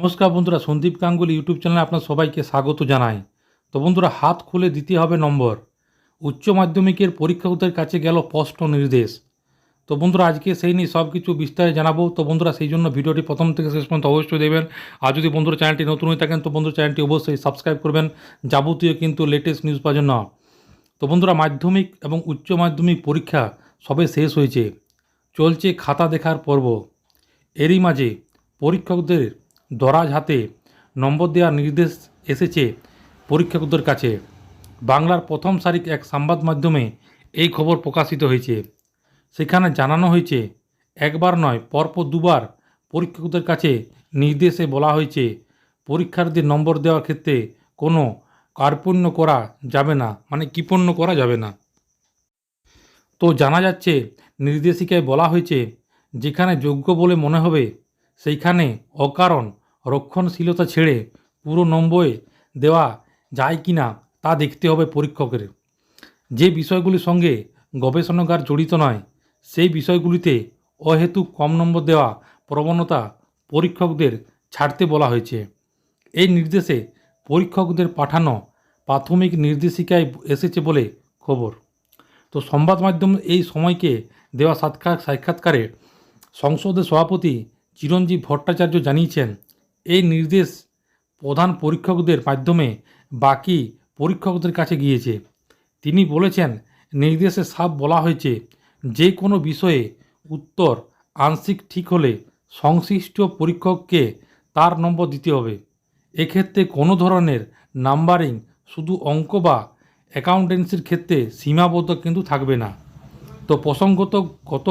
নমস্কার বন্ধুরা, সন্দীপ গাঙ্গুলি ইউটিউব চ্যানেলে আপনার সবাইকে স্বাগত জানাই। তো বন্ধুরা, হাত খুলে দিতে হবে নম্বর। উচ্চ মাধ্যমিকের পরীক্ষকদের কাছে গেল স্পষ্ট নির্দেশ। তো বন্ধুরা, আজকে সেই নিয়ে সব কিছু বিস্তারে জানাব। তো বন্ধুরা, সেই জন্য ভিডিওটি প্রথম থেকে শেষ পর্যন্ত অবশ্যই দেবেন আর যদি বন্ধুরা চ্যানেলটি নতুন হয়ে থাকেন, তো বন্ধুরা চ্যানেলটি অবশ্যই সাবস্ক্রাইব করবেন। যাবতীয় কিন্তু লেটেস্ট নিউজ পাওয়ার জন্য। তো বন্ধুরা, মাধ্যমিক এবং উচ্চ মাধ্যমিক পরীক্ষা সবে শেষ হয়েছে। চলছে খাতা দেখার পর্ব। এরই মাঝে পরীক্ষকদের দরাজ হাতে নম্বর দেওয়ার নির্দেশ এসেছে পরীক্ষকদের কাছে। বাংলার প্রথম সারিক এক সংবাদ মাধ্যমে এই খবর প্রকাশিত হয়েছে। সেখানে জানানো হয়েছে, একবার নয়, পরপর দুবার পরীক্ষকদের কাছে নির্দেশে বলা হয়েছে পরীক্ষার্থীর নম্বর দেওয়ার ক্ষেত্রে কোনো কার্পণ্য করা যাবে না মানে কৃপণ্য করা যাবে না। তো জানা যাচ্ছে, নির্দেশিকায় বলা হয়েছে, যেখানে যোগ্য বলে মনে হবে, সেইখানে অকারণ রক্ষণশীলতা ছেড়ে পুরো নম্বরে দেওয়া যায় কি না তা দেখতে হবে পরীক্ষকের। যে বিষয়গুলির সঙ্গে গবেষণাগার জড়িত নয়, সেই বিষয়গুলিতে অহেতুক কম নম্বর দেওয়া প্রবণতা পরীক্ষকদের ছাড়তে বলা হয়েছে। এই নির্দেশে পরীক্ষকদের পাঠানো প্রাথমিক নির্দেশিকায় এসেছে বলে খবর। তো সংবাদ মাধ্যম এই সময়কে দেওয়া সাক্ষাৎ সাক্ষাৎকারে সংসদের সভাপতি চিরঞ্জীব ভট্টাচার্য জানিয়েছেন এই নির্দেশ প্রধান পরীক্ষকদের মাধ্যমে বাকি পরীক্ষকদের কাছে গিয়েছে। তিনি বলেছেন, নির্দেশে সাফ বলা হয়েছে, যে কোনো বিষয়ে উত্তর আংশিক ঠিক হলে সংশ্লিষ্ট পরীক্ষককে তার নম্বর দিতে হবে। এক্ষেত্রে কোনো ধরনের নাম্বারিং শুধু অঙ্ক বা অ্যাকাউন্টেন্সির ক্ষেত্রে সীমাবদ্ধ কিন্তু থাকবে না। তো প্রসঙ্গত গত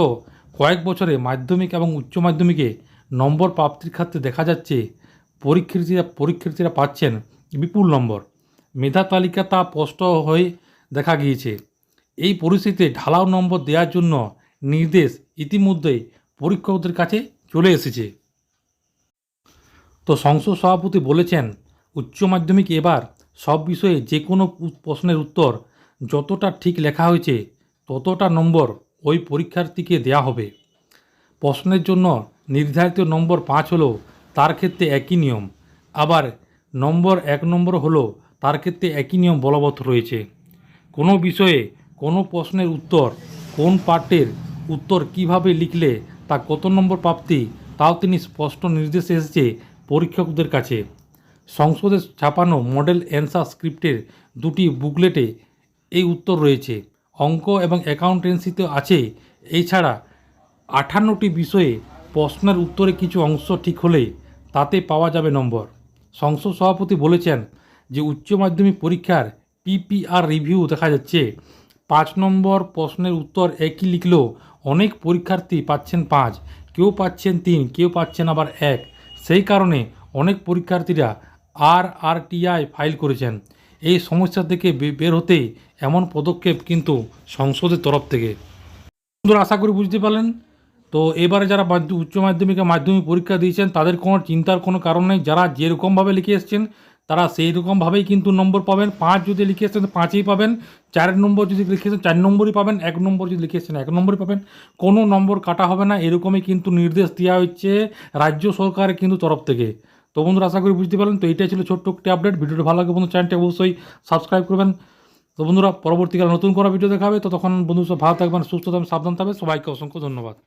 কয়েক বছরে মাধ্যমিক এবং উচ্চ মাধ্যমিকে নম্বর প্রাপ্তির ক্ষেত্রে দেখা যাচ্ছে পরীক্ষার্থীরা পরীক্ষার্থীরা পাচ্ছেন বিপুল নম্বর। মেধা তালিকা তা স্পষ্ট হয়ে দেখা গিয়েছে। এই পরিস্থিতিতে ঢালাও নম্বর দেওয়ার জন্য নির্দেশ ইতিমধ্যেই পরীক্ষকদের কাছে চলে এসেছে। তো সংসদ সভাপতি বলেছেন, উচ্চ মাধ্যমিক এবার সব বিষয়ে যে কোনো প্রশ্নের উত্তর যতটা ঠিক লেখা হয়েছে ততটা নম্বর ওই পরীক্ষার্থীকে দেয়া হবে। প্রশ্নের জন্য নির্ধারিত নম্বর পাঁচ হলো তার ক্ষেত্রে একই নিয়ম। আবার নম্বর এক নম্বর হলো তার ক্ষেত্রে একই নিয়ম বলবৎ রয়েছে। কোনো বিষয়ে কোনো প্রশ্নের উত্তর কোন পার্টের উত্তর কীভাবে লিখলে তা কত নম্বর প্রাপ্তি তাও তিনি স্পষ্ট নির্দেশ এসেছে পরীক্ষকদের কাছে। সংসদে ছাপানো মডেল অ্যান্সার স্ক্রিপ্টের দুটি বুকলেটে এই উত্তর রয়েছে। অঙ্ক এবং অ্যাকাউন্টেন্সিতে আছে, এছাড়া আঠান্নটি বিষয়ে প্রশ্নের উত্তরে কিছু অংশ ঠিক হলে তাতে পাওয়া যাবে নম্বর। সংসদ সভাপতি বলেছেন যে উচ্চ মাধ্যমিক পরীক্ষার পিপিআর রিভিউ দেখা যাচ্ছে। পাঁচ নম্বর প্রশ্নের উত্তর একই লিখলেও অনেক পরীক্ষার্থী পাচ্ছেন পাঁচ, কেউ পাচ্ছেন তিন, কেউ পাচ্ছেন আবার এক। সেই কারণে অনেক পরীক্ষার্থীরা আর আর টিআই ফাইল করেছেন। এই সমস্যা থেকে বের হতে এমন পদক্ষেপ কিন্তু সংসদের তরফ থেকে। বন্ধুরা, আশা করি বুঝতে পারলেন। তো এবারে যারা উচ্চ মাধ্যমিকে মাধ্যমিক পরীক্ষা দিয়েছেন, তাদের কোনো চিন্তার কোনো কারণ নেই। যারা যেরকমভাবে লিখে এসছেন, তারা সেই রকমভাবেই কিন্তু নম্বর পাবেন। পাঁচ যদি লিখে এসছেন পাঁচই পাবেন। চার নম্বর যদি লিখে এসেছেন, চার নম্বরই পাবেন। এক নম্বর যদি লিখে এসছেন, এক নম্বরই পাবেন। কোনো নম্বর কাটা হবে না। এরকমই কিন্তু নির্দেশ দেওয়া হচ্ছে রাজ্য সরকারের কিন্তু তরফ থেকে। তো বন্ধুরা, আশা করি বুঝতে পারলেন। তো এইটাই ছিল ছোট্ট একটি আপডেট ভিডিওটা ভালো লাগে বন্ধু চ্যানেলটি অবশ্যই সাবস্ক্রাইব করবেন। তো বন্ধুরা, পরবর্তীকালে নতুন করা ভিডিও দেখাবে তো তখন বন্ধু সব ভালো থাকবেন, সুস্থ থাকবেন, সাবধান থাকবেন। সবাইকে অসংখ্য ধন্যবাদ।